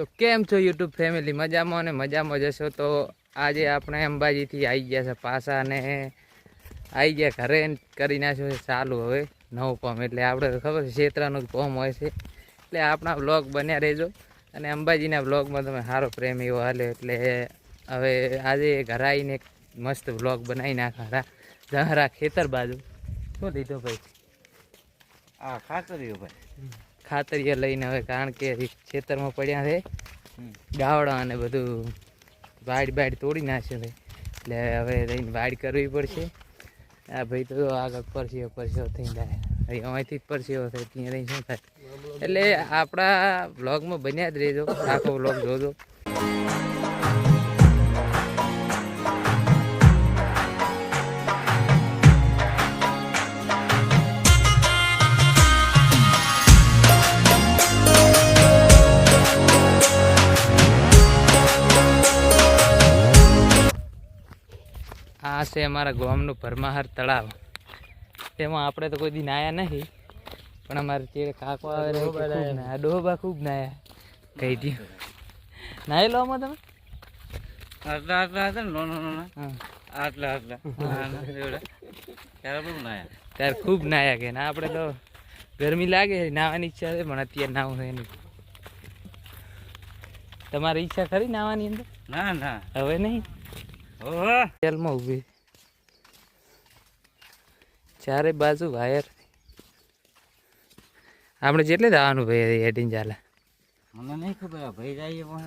તો કેમ છો યુટ્યુબ ફેમિલી? મજામાં અને મજામાં જશો તો આજે આપણે અંબાજીથી આવી ગયા છે પાછા અને આવી ગયા ઘરે ને કરી નાખ્યો છે ચાલુ હવે નવું પમ એટલે આપણે તો ખબર છે ક્ષેત્રનું પમ હોય છે. એટલે આપણા બ્લોગ બન્યા રહેજો. અને અંબાજીના બ્લોગમાં તમે સારો પ્રેમ એવો હાલે. એટલે હવે આજે ઘરે આવીને મસ્ત બ્લોગ બનાવી નાખા જહરા ખેતર બાજુ. શું લીધો ભાઈ? હા ખાતર ભાઈ. ખાતરીએ લઈને હવે કારણ કે ખેતરમાં પડ્યા છે. ગાવડા અને બધું વાડ બાડ તોડી નાખશે ભાઈ એટલે હવે રહીને વાડ કરવી પડશે. આ ભાઈ તો આગળ પરસીઓ પરસીઓ થઈ જાય. અહીં અહીંથી જ પરસીઓ થાય ત્યાં રહી શું થાય? એટલે આપણા બ્લોગમાં બન્યા જ રહેજો. આખો બ્લોગ જોજો. છે અમારા ગામનું ભરમાહર તળાવ. તેમાં આપણે તો કોઈ દી નાયા નહીં પણ અમારે ચેડે કાકો આવે ખૂબ નાયા. ડોહબા ખૂબ નાયા. કહી દઉં નાહી લો આમાં તમે? આટલા આટલા હતા ને નાના આટલા આટલા. ત્યારે બહુ નાયા. ત્યારે ખૂબ નાયા કે ના આપણે તો ગરમી લાગે નાવાની ઈચ્છા છે પણ અત્યારે નાવું છે નહીં તમારી ઈચ્છા ખરી નાવાની અંદર? ના ના. હવે નહીં? તેલમાં ઊભી. ચારે બાજુ વાયર આપણે જેટલે જવાનું ભાઈ હેડીને ચાલે. મને નહીં ખબર ભાઈ જાય પણ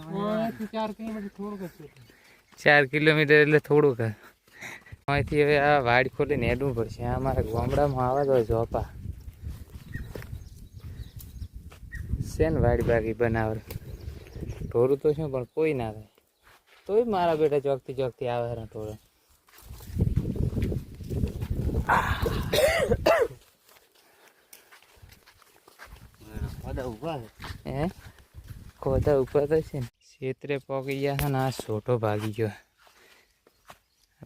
ચાર કિલોમીટર એટલે થોડુંક જ. અહીંથી હવે આ વાડ ખોલીને હેડવું પડશે. આ અમારા ગામડામાં આવે તો ઝોપા શેન વાડી બાકી બનાવે? ઢોરું તો શું પણ કોઈ ના આવે તોય મારા બેટા ચોકથી ચોકથી આવે ઢોરું. હે? કોદા ઉપર તો છે ને. ક્ષેત્રે પોકી ગયા છે ને આ સોટો ભાગી ગયો.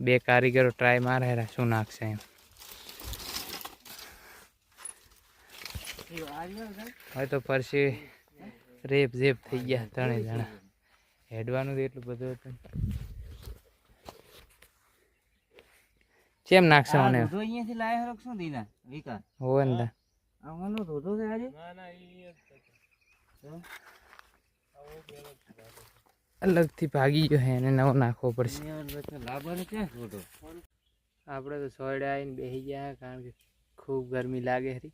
બે કારીગરો ટ્રાય મારે હેરા શું નાખશે એમ. હવે તો પરસી રેપ ઝેપ થઈ ગયા ત્રણે જણા. હેડવાનું તો એટલું બધું હતું ને. કેમ નાખશે મને ધોધો અહીંયાથી લાયા હરખ શું દીના વિકા હોવે ને તા. આ મનો ધોધો છે આજે? અલગથી ભાગી ગયો હે એને નવો નાખવો પડશે. લાભ ક્યાં ફોટો આપણે તો સોયડા આવીને બેસી ગયા કારણ કે ખૂબ ગરમી લાગે હરી.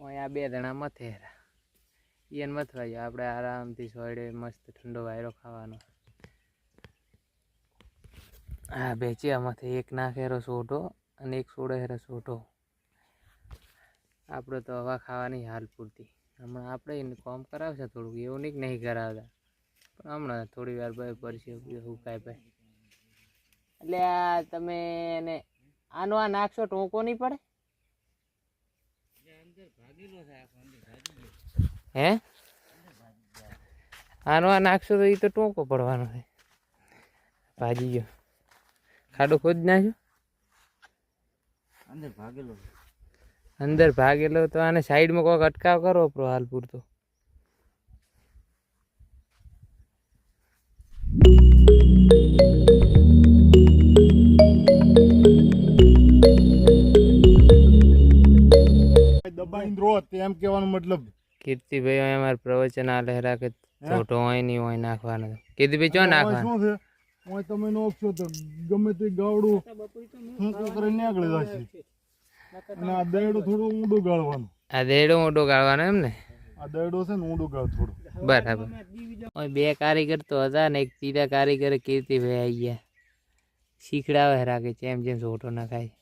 અહીંયા બે જણા મથે હેરા. એને મથવા જાય આપણે આરામથી સોયડે મસ્ત ઠંડો વાયરો ખાવાનો. હા બેચ્યા આમાંથી. એક નાખે હેરો સોઢો અને એક સોડે હેરો સોઢો. આપણે તો હવા ખાવાની હાલ પૂરતી. હમણાં આપણે એને કોમ કરાવશે થોડુંક. એવું નહીં નહીં કરાવતા. પણ હમણાં થોડી વાર ભાઈ પડશે હુકાય ભાઈ એટલે આ તમે એને આનો આ નાખશો ટોંકો નહીં પડે? હે? આનો આ નાખશો તો એ તો ટોંકો પડવાનો છે. ભાજી ગયો. ખાડો ખોદ નાખ્યો? અંદર ભાગેલો. અંદર ભાગેલો તો આને સાઈડમાં કોઈક અટકાવ કરો પ્રો હાલ પૂરતો. દબાઈને રો કહેવાનો મતલબ. કીર્તિભાઈ અમારે પ્રવચન આ લહેરા કે છોટો હોય નહીં હોય નાખવાનો. કીર્તિભાઈ ચો હવે નાખવાનો? હવે તમે નોખશો તો ગમે તે ગાવડું હું કરીને નીકળી જશે. અને આ દયડો થોડું ઊંડું ગાળવાનું. આ દેડો ઊંડું ગાળવાનું એમ ને? આ દયડો છે ને ઊંડું ગાળ થોડું. બરાબર. ઓય બે કારીગર તો હતા ને એક ત્રીજા કારીગર કીર્તિભાઈ આવી ગયા. શીખડાવે રાખે છે જેમ જેમ ના ખાય.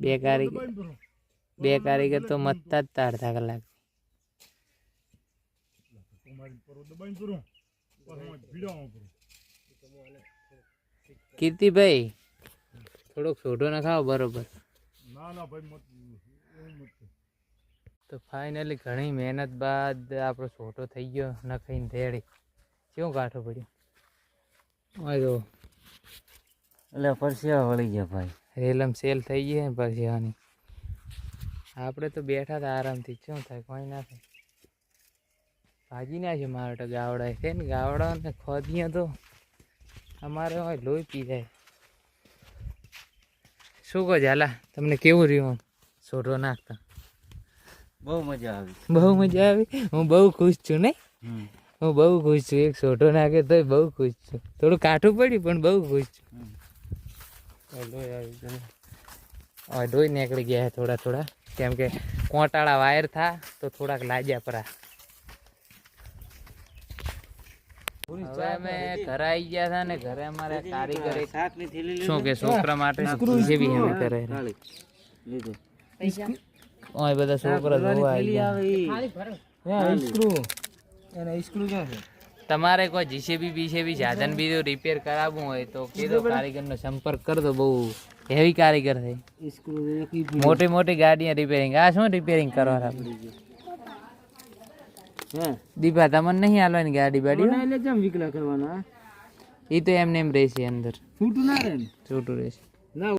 બે કારીગર બે કારીગર તો મતતા જ તારતા કલાક. કીર્તિભાઈ થોડોક છોટો નખાવો બરોબર ના ના ભાઈ. તો ફાઇનલી ઘણી મહેનત બાદ આપણો સોટો થઈ ગયો નખાઈને ધેડી કેવું કાઠો પડ્યો? ઓય એટલે પરસેવા વળી ગયા ભાઈ. રેલમ સેલ થઈ ગઈ ને પછી આપણે તો બેઠા હતા આરામથી શું થાય કોઈ ના થાય. ભાજી ના છે મારે તો ગાવડા છે ને ગાવડા ને ખોદીએ તો અમારે હોય લોહી પી જાય. શું કહો ઝાલા તમને કેવું રહ્યું સોઢો નાખતા? બહુ મજા આવી. બહુ મજા આવી? હું બહુ ખુશ છું ને? હું બહુ ખુશ છું. એક સોઢો નાખે તોય બહુ ખુશ છું. થોડું કાઠું પડ્યું પણ બહુ ખુશ છું. લોહી આવી લોહી નીકળી ગયા થોડા થોડા. કેમ કે કોટાળા વાયર થા તો થોડાક લાગ્યા પરા. હવે અમે ઘરે આવી ગયા હતા ને ઘરે અમારે કારીગર શું કે છોકરા માટે જેવી અમે કરે ઓય બધા છોકરા જોવા આવી. તમારે કોઈ જીસીબી બીસીબી સાધન બીજું રિપેર કરાવવું હોય તો કીધો કારીગરનો સંપર્ક કરજો બહુ હેવી કારીગર છે. મોટી મોટી ગાડીਆਂ રિપેરિંગ આ શું રિપેરિંગ કરવાના? દીપા તમને નહીં હાલવાની ગાડી બાડી એટલે કેમ વિકલા કરવાના? એ તો એમને એમ રહેશે અંદર. છૂટું ના રહે છૂટું રહેશે. ના